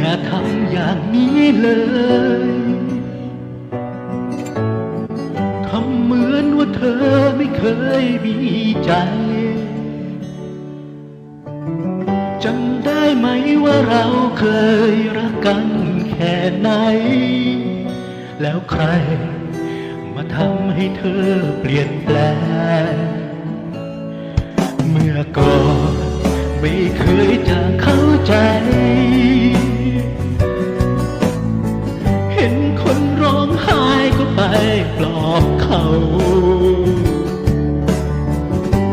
อย่าทำอย่างนี้เลย ทำเหมือนว่าเธอไม่เคยมีใจ จำได้ไหมว่าเราเคยรักกันแค่ไหน แล้วใครมาทำให้เธอเปลี่ยนแปลง เมื่อก่อนไม่เคย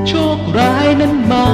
โชคร้ายนั้นมา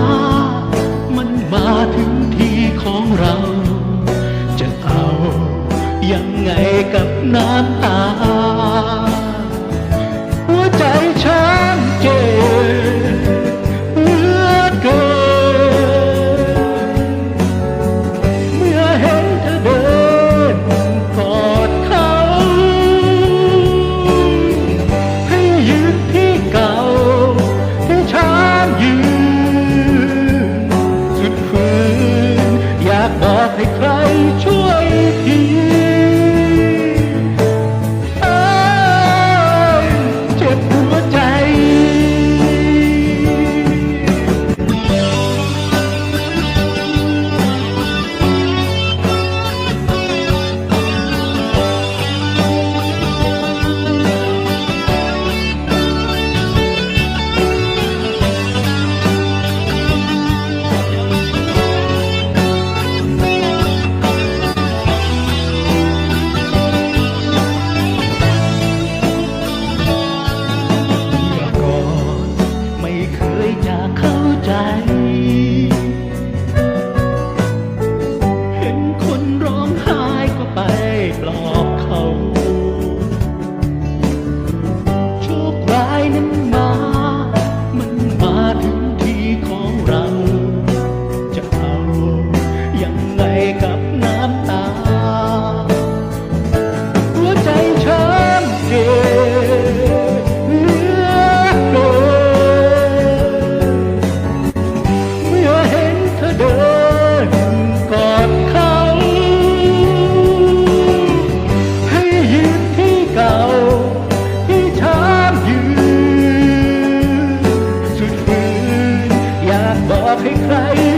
love he cried.